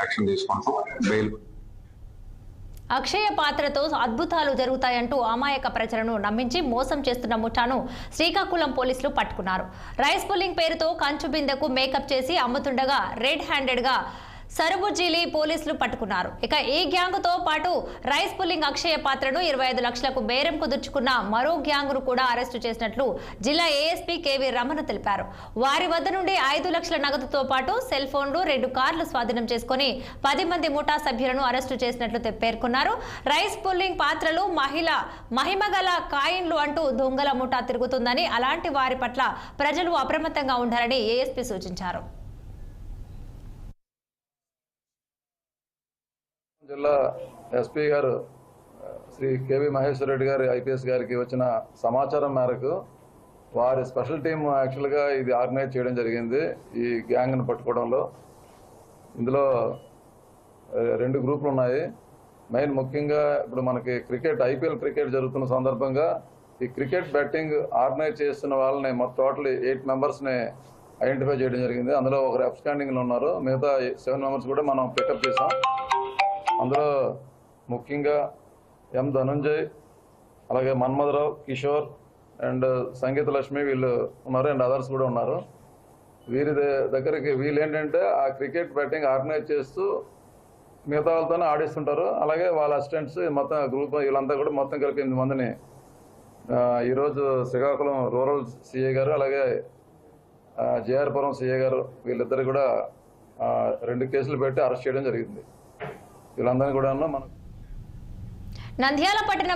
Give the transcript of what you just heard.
Action తీసుకుంటూ bail అక్షయ పాత్రతో అద్భుతాలు జరుగుతాయంటూ అమాయక ప్రజలను నమ్మించి మోసం చేస్తున్న ముఠాను శ్రీకాకుళం పోలీసులు పట్టుకున్నారు. రైస్ పుల్లింగ్ పేరుతో కంచు బిందెకు మేకప్ చేసి అమ్ముతుండగా రెడ్ హ్యాండెడ్ సరుబుజీలి పోలీసులు పట్టుకున్నారు. ఇక ఈ గ్యాంగ్తో పాటు రైస్ పుల్లింగ్ అక్షయ పాత్రను ఇరవై ఐదు లక్షలకు బేరం కుదుర్చుకున్న మరో గ్యాంగ్ను కూడా అరెస్టు చేసినట్లు జిల్లా ఏఎస్పీ కేవీ రమణ తెలిపారు. వారి వద్ద నుండి ఐదు లక్షల నగదుతో పాటు సెల్ ఫోన్లు రెండు కార్లు స్వాధీనం చేసుకుని పది మంది ముఠా సభ్యులను అరెస్టు చేసినట్లు పేర్కొన్నారు. రైస్ పుల్లింగ్ పాత్రలు మహిళ మహిమగల కాయిన్లు అంటూ దొంగల ముఠా తిరుగుతుందని అలాంటి వారి పట్ల ప్రజలు అప్రమత్తంగా ఉండాలని ఏఎస్పీ సూచించారు. జిల్లా ఎస్పీ గారు శ్రీ కేవి మహేశ్వర రెడ్డి గారి ఐపీఎస్ గారికి వచ్చిన సమాచారం మేరకు వారి స్పెషల్ టీం యాక్చువల్గా ఇది ఆర్గనైజ్ చేయడం జరిగింది ఈ గ్యాంగ్ను పట్టుకోవడంలో. ఇందులో రెండు గ్రూపులు ఉన్నాయి. మెయిన్ ముఖ్యంగా ఇప్పుడు మనకి క్రికెట్ ఐపీఎల్ క్రికెట్ జరుగుతున్న సందర్భంగా ఈ క్రికెట్ బెట్టింగ్ ఆర్గనైజ్ చేస్తున్న వాళ్ళని మొత్తం టోటల్ ఎయిట్ మెంబర్స్ని ఐడెంటిఫై చేయడం జరిగింది. అందులో ఒకరు అబ్స్టాండింగ్లో ఉన్నారు. మిగతా సెవెన్ మెంబర్స్ కూడా మనం పికప్ చేసాం. అందులో ముఖ్యంగా ఎం ధనుంజయ్ అలాగే మన్మధరావు కిషోర్ అండ్ సంగీత లక్ష్మి వీళ్ళు ఉన్నారు అండ్ అదర్స్ కూడా ఉన్నారు. వీరి దగ్గరికి వీళ్ళు ఏంటంటే ఆ క్రికెట్ బ్యాటింగ్ ఆర్గనైజ్ చేస్తూ మిగతా వాళ్ళతోనే ఆడిస్తుంటారు. అలాగే వాళ్ళ అసిస్టెంట్స్ మొత్తం గ్రూప్ వీళ్ళంతా కూడా మొత్తం కలిపి ఎనిమిది మందిని ఈరోజు శ్రీకాకుళం రూరల్ సిఏ గారు అలాగే జేఆర్పురం సిఏ గారు వీళ్ళిద్దరు కూడా రెండు కేసులు పెట్టి అరెస్ట్ చేయడం జరిగింది. వీళ్ళందరినీ కూడా మనం నంద్యాల పట్టణంలో